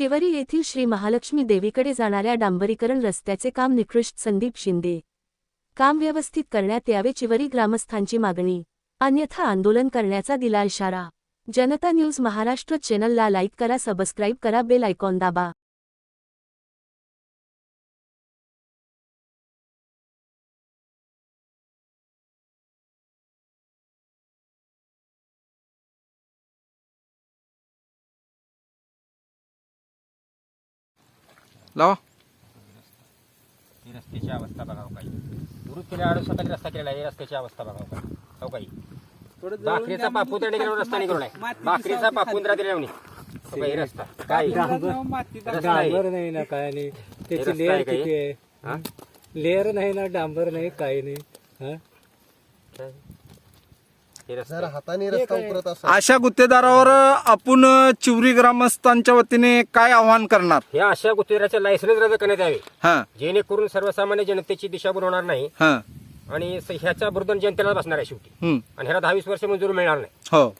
चिवरी येथील श्री महालक्ष्मी देवीकडे जाणाऱ्या डांबरीकरण रस्त्याचे काम निकृष्ट संदीप शिंदे. काम व्यवस्थित करण्यात यावे चिवरी ग्रामस्थांची मागणी. अन्यथा आंदोलन करण्याचा दिला इशारा. जनता न्यूज महाराष्ट्र चॅनलला लाईक करा सबस्क्राईब करा बेल आयकॉन दाबा. लावा. ही रस्त्याची अवस्था बघावं काही. दुरुस्त केल्या रस्ता केलेला आहे ही रस्त्याची अवस्था बघावं काही. हो काही. भाकरीचा पापुत्रा निघाला रस्ता निघाला नाही. भाकरीचा पापुंद्रा दिला नाही हो काही रस्ता. काय? रस्ता आहे. डांबर नाही ना काय नाही. हे त्याची रस्ता लेअर आहे का हे? किती आहे? हा? लेअर नाही ना डांबर नाही काही नाही. हा? काय? रस्ता. अशा गुत्तेदारावर आपण चिवरी ग्रामस्थांच्या वतीने काय आवाहन करणार? हे अशा गुत्तेदाराचे लायसन्स रद्द करण्यात यावे. हा. जेणेकरून सर्वसामान्य जनतेची दिशाभूल होणार नाही. हा. आणि स- ह्याच्या बुर्धन जनतेला बसणार आहे शेवटी. हम्म, आणि ह्याला दहा वीस वर्ष मंजूर मिळणार नाही. हो.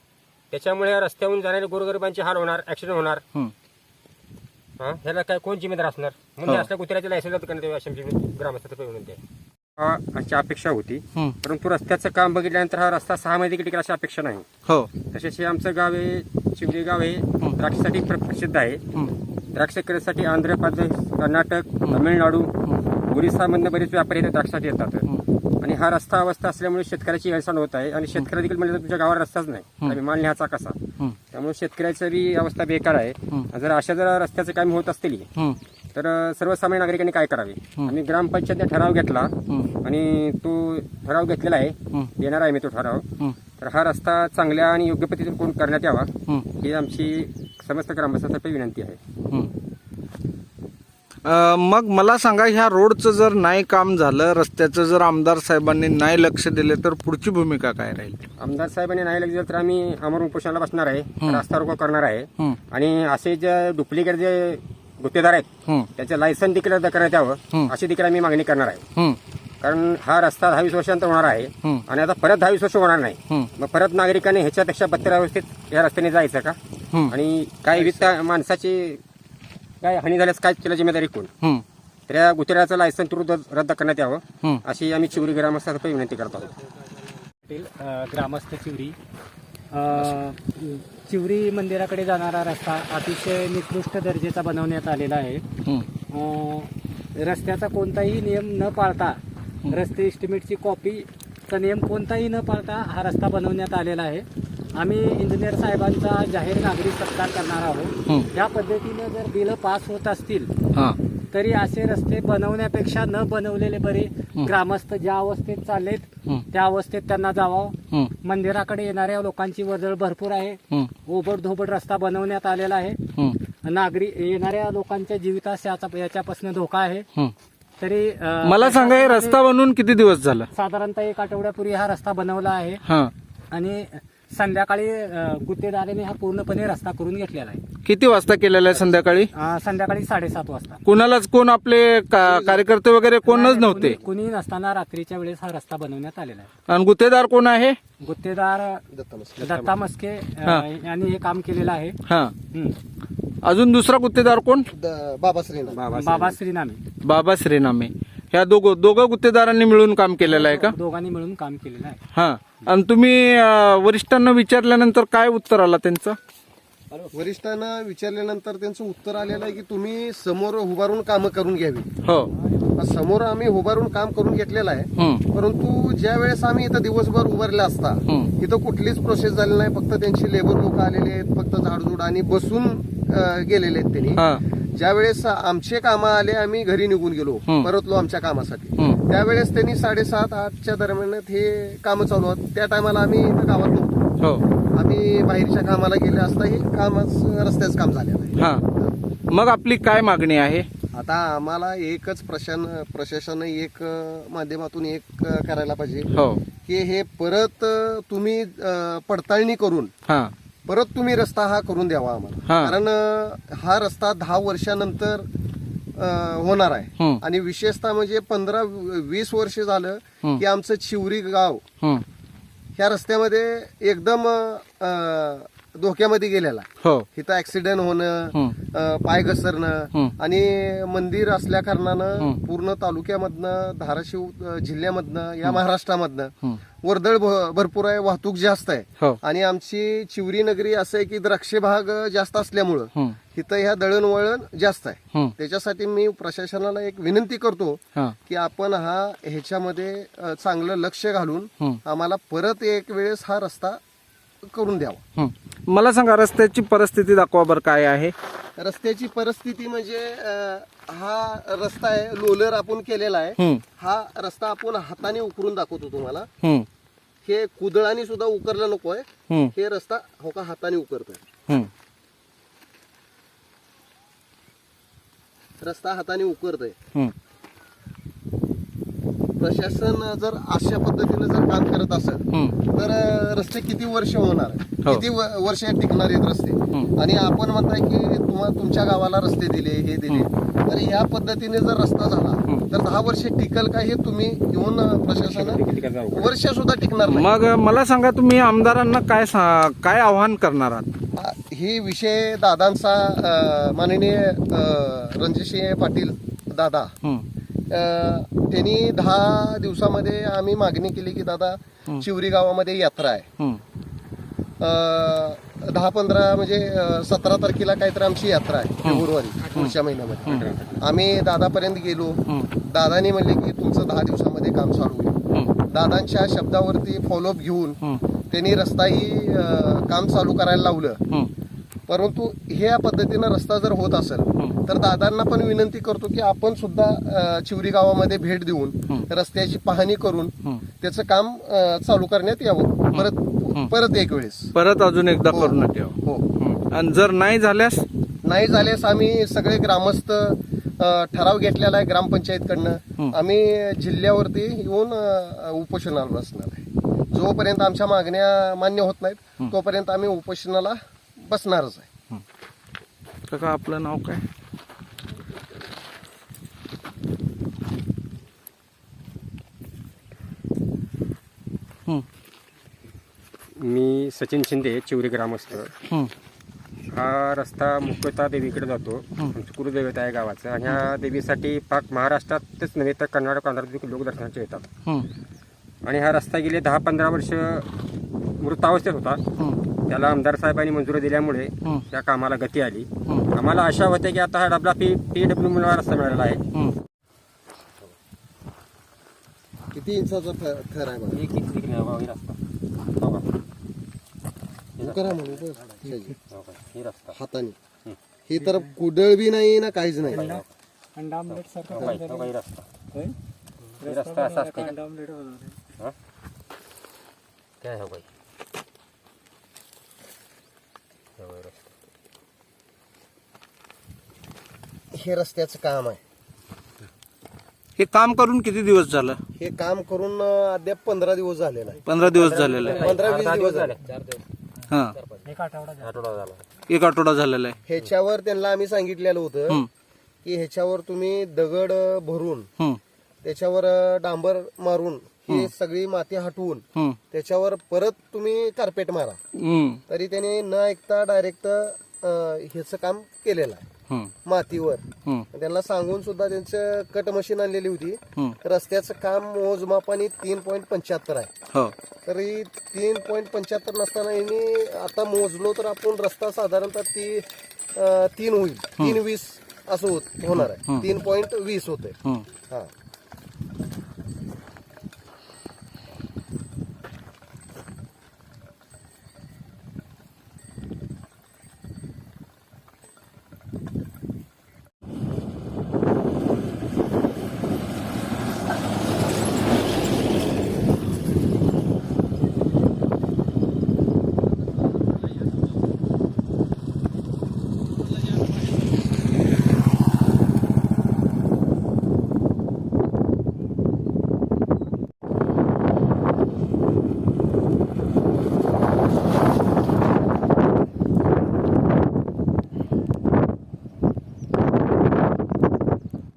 त्याच्यामुळे या रस्त्यावरून जाणारे गोरगरिबांचे हाल होणार ऍक्सिडेंट होणार. हम्म, हा? ह्याला काय कोण जिम्मेदार असणार? म्हणून असल्या कुत्र्याचे लायसन्स रद्द करण्यात यावे अशी आमची ग्रामस्थांची विनंती आहे. हा, अशी अपेक्षा होती. परंतु रस्त्याचं काम बघितल्यानंतर हा रस्ता सहा महिने टिकेल अशी अपेक्षा नाही. हो. तसेच हे आमचं गाव आहे चिवली गाव आहे द्राक्षासाठी प्र- प्रसिद्ध आहे. द्राक्ष शेतकऱ्यासाठी आंध्र प्रदेश कर्नाटक तामिळनाडू ओरिसामधनं बरेच व्यापारी द्राक्षासाठी येतात. आणि हा रस्ता अवस्था असल्यामुळे शेतकऱ्याची हेळसांड होत आहे आणि शेतकरी देखील म्हणजे तुमच्या गावात रस्ताच नाही. माल न्यायचा कसा? त्यामुळे शेतकऱ्याची अवस्था बेकार आहे. जर अशा जर रस्त्याचं काम होत असतील तर सर्वसामान्य नागरिकांनी काय करावे? आम्ही ग्रामपंचायतने ठराव घेतला आणि तो ठराव घेतलेला आहे. देणार आहे मी तो ठराव. तर हा रस्ता चांगल्या आणि योग्य पद्धतीने कोण करण्यात यावा. ही. आमची समस्त ग्रामस्थांतर्फे विनंती आहे. मग मला सांगा ह्या रोडचं जर नाही काम झालं रस्त्याचं जर आमदार साहेबांनी नाही लक्ष दिले तर पुढची भूमिका काय राहील? आमदार साहेबांनी नाही लक्ष दिलं तर आम्ही अमर उपोषणाला बसणार आहे. रस्ता रोको करणार आहे. आणि असे जे डुप्लिकेट जे गुत्तेदार आहेत. हम्म, त्याचे लायसन देखील रद्द करण्यात यावं अशी देखील आम्ही मागणी करणार आहे. कारण हा रस्ता दहा वीस वर्षानंतर होणार आहे. आणि आता परत दहा वीस वर्ष होणार नाही. मग परत नागरिकांनी ह्याच्यापेक्षा बत्तर अवस्थेत या रस्त्याने जायचं का. आणि काय वित्त माणसाची काय हानी झाल्यास काय त्याला जिम्मेदारी कोण? तर या गुत्तेदाराचं लायसन तुरंत रद्द करण्यात यावं. अशी आम्ही चिवरी ग्रामस्थांतर्फे विनंती करत आहोत. पाटील, अ, ग्रामस्थ चिवरी चिवरी मंदिराकडे जाणारा रस्ता अतिशय निकृष्ट दर्जाचा बनवण्यात आलेला आहे. अ, रस्त्याचा कोणताही नियम न पाळता रस्ते एस्टिमेटची कॉपीचा नियम कोणताही न पाळता हा रस्ता बनवण्यात आलेला आहे. आम्ही इंजिनियर साहेबांचा जाहीर नागरी सत्कार करणार आहोत. या पद्धतीनं जर बिलं पास होत असतील हा. तरी असे रस्ते बनवण्यापेक्षा न बनवलेले बरे ग्रामस्थ ज्या अवस्थेत चाललेत. त्या अवस्थेत त्यांना जावं. मंदिराकडे येणाऱ्या लोकांची वर्दळ भरपूर आहे. ओबड धोबड रस्ता बनवण्यात आलेला आहे. हम्म, नागरी येणाऱ्या लोकांच्या जीवितास याचा याच्यापासून धोका आहे. तरी मला सांगा हे रस्ता बनवून किती दिवस झाला? साधारणतः एक आठवड्यापूर्वी हा रस्ता बनवला आहे. आणि संध्याकाळी अ, गुत्तेदाराने हा पूर्णपणे रस्ता करून घेतलेला आहे. किती वाजता केलेला आहे संध्याकाळी? अ, संध्याकाळी साडेसात वाजता. कुणालाच कोण आपले का- कार्यकर्ते वगैरे कोणच नव्हते? कुणी- कुणी नसताना रात्रीच्या वेळेस हा रस्ता बनवण्यात आलेला आहे. आणि गुत्तेदार कोण आहे? गुत्तेदार दत्ता मस्के. अ, हा. यांनी हे काम केलेलं आहे. हा. अजून दुसरा गुत्तेदार कोण? बाबा श्रीनाथ बाबा श्रीनामे. बाबा श्रीनामे. ह्या दोघं दोघं गुत्तेदारांनी मिळून काम केलेलं आहे का? दोघांनी मिळून काम केलेलं आहे. हा. आणि तुम्ही अं, वरिष्ठांना विचारल्यानंतर काय उत्तर आला त्यांचं? वरिष्ठांना विचारल्यानंतर त्यांचं उत्तर आलेलं आहे की तुम्ही समोर उभारून कामं करून घ्यावी. हो. समोर आम्ही उभारून काम करून घेतलेलं आहे. हम्म, परंतु ज्या वेळेस आम्ही इथं दिवसभर उभारले असता हम्म. इथं कुठलीच प्रोसेस झाली नाही. फक्त त्यांची लेबर लोक आलेले आहेत फक्त झाडझूड आणि बसून अं, गेलेले आहेत त्यांनी. हा. ज्या वेळेस आमचे कामं आले आम्ही घरी निघून गेलो. परतलो आमच्या कामासाठी. त्यावेळेस त्यांनी साडेसात आठच्या दरम्यान हे कामं चालू आहेत त्या टायमाला आम्ही इथं गावात नव्हतो. हो. आम्ही बाहेरच्या कामाला गेले असता हे कामच रस्त्याचं काम झालेलं आहे. हा. मग आपली काय मागणी आहे? आता आम्हाला एकच प्रशासन प्रशासन एक माध्यमातून एक करायला पाहिजे. हो. की हे परत तुम्ही पडताळणी करून परत तुम्ही रस्ता हा करून द्यावा आम्हाला हा. कारण अं, हा रस्ता दहा वर्षानंतर अं, होणार आहे हम्म. आणि विशेषतः म्हणजे पंधरा वीस वर्ष झालं हम्म. की आमचं चिवरी गाव ह्या रस्त्यामध्ये एकदम अं, धोक्यामध्ये गेलेला. हो इथं ऍक्सिडेंट होणं. अं, पाय घसरणं. आणि मंदिर असल्या कारणानं पूर्ण तालुक्यामधनं धाराशिव अं, जिल्ह्यामधनं या महाराष्ट्रामधनं. वर्दळ भ- भरपूर आहे वाहतूक जास्त आहे हो आणि आमची चिवरी नगरी असं आहे की द्राक्ष भाग जास्त असल्यामुळं हं. इथं ह्या दळणवळण जास्त आहे. त्याच्यासाठी मी प्रशासनाला एक विनंती करतो हा की आपण हा ह्याच्यामध्ये अ, चांगलं लक्ष घालून. आम्हाला परत एक वेळेस हा रस्ता करून द्यावा हं. मला सांगा रस्त्याची परिस्थिती दाखवा बरं काय आहे रस्त्याची परिस्थिती म्हणजे अ, हा रस्ता आहे लोलर आपण केलेला आहे हं. हा रस्ता आपण हाताने उकरून दाखवतो तुम्हाला हं. हे कुदळाने सुद्धा उकरला नको आहे हं. हे रस्ता हो का हाताने उकरतोय हं. रस्ता हाताने उकरतोय हं. प्रशासन जर अशा पद्धतीने जर काम करत असेल. तर रस्ते किती वर्ष होणार? हो. किती व- वर्ष टिकणार आहेत रस्ते आणि आपण म्हणताय की तुम्हा तुमच्या गावाला रस्ते दिले हे दिले तर या पद्धतीने जर रस्ता झाला तर दहा वर्ष टिकल का हे तुम्ही येऊन प्रशासन वर्ष सुद्धा टिकणार नाही मग मला सांगा तुम्ही आमदारांना काय सा- काय आव्हान करणार आहात हा, ही विषय दादांचा अ, माननीय अ, रणजितसिंह पाटील दादा हं. त्यांनी दहा दिवसामध्ये आम्ही मागणी केली की दादा चिवरी गावामध्ये यात्रा आहे. हं. दहा पंधरा म्हणजे सतरा तारखेला काहीतरी आमची यात्रा आहे फेब्रुवारी पुढच्या महिन्यामध्ये. आम्ही दादापर्यंत गेलो. दादानी म्हणले की तुमचं दहा दिवसामध्ये काम चालू होईल दादांच्या शब्दावरती फॉलोअप घेऊन त्यांनी रस्ताही काम चालू करायला लावलं. हं. परंतु हे या पद्धतीनं रस्ता जर होत असेल तर दादांना पण विनंती करतो की आपण सुद्धा चिवरी गावामध्ये भेट देऊन रस्त्याची पाहणी करून त्याचं काम अ, चालू करण्यात यावं. परत परत एक वेळेस. परत अजून एकदा करून ठेवा. हो. हं. आणि जर नाही झाल्यास? नाही झाल्यास आम्ही सगळे ग्रामस्थ अ, ठराव घेतलेला आहे ग्रामपंचायतकडनं. आम्ही जिल्ह्यावरती येऊन अ, उपोषणाला बसणार आहे. जोपर्यंत आमच्या मागण्या मान्य होत नाहीत तोपर्यंत आम्ही उपोषणाला बसणारच आहे काका आपलं नाव काय हं. मी सचिन शिंदे चिवरी ग्रामस्थ हं. हा रस्ता मुख्यतः देवीकडे जातो आमचं कुलदैवत आहे गावाचं आणि ह्या देवीसाठी पाक महाराष्ट्रातच नव्हे तर कर्नाटक आंध्रात देखील लोक दर्शनाचे येतात हं. आणि हा रस्ता गेले दहा पंधरा वर्ष मृतावस्थेत होता हं. त्याला आमदार साहेबांनी मंजुरी दिल्यामुळे. त्या कामाला गती आली आम्हाला आशा होते की आता हा डबला पी पी डब्ल्यू म्हणून रस्ता मिळालेला आहे हं. किती इंचाचा थ- थर आहे बघा. हे आहे बाबा, हे रस्ता हो का? करा म्हणून बस. त्याची. हो का? हे रस्ता हाताने हे तर कुडळ बी नाही ना काहीच नाही अंडा आमलेट सारखा हो का? हो का? हे रस्ता हे रस्ता असा असते का अंडा आमलेट होणार हा? काय हो बाई हो बाई, रस्ता. हे रस्त्याचं काम आहे. हे काम करून किती दिवस झालं? हे काम करून अं, अद्याप पंधरा दिवस झाले नाही. पंधरा दिवस झालेले आहे पंधरा वीस दिवस झाले. हा. एक आठवडा झाला. आठवडा झाला. एक आठवडा झालेला आहे. ह्याच्यावर त्यांना आम्ही सांगितलेलं होतं. की ह्याच्यावर तुम्ही दगड अं, भरून हं. त्याच्यावर अं, डांबर मारून ही सगळी माती हटवून हं. त्याच्यावर परत तुम्ही कार्पेट मारा. हं. तरी त्याने न ऐकता डायरेक्ट ह्याचं काम केलेलं आहे. मातीवर. त्यांना सांगून सुद्धा त्यांचं कट मशीन आणलेली होती. रस्त्याचं काम मोजमापाने तीन पॉईंट पंच्याहत्तर आहे. हो. तरी तीन पॉईंट पंच्याहत्तर नसताना यांनी आता मोजलो तर आपण रस्ता साधारणतः ती तीन होईल. तीन वीस असं होत होणार आहे. तीन पॉईंट वीस होते. हा.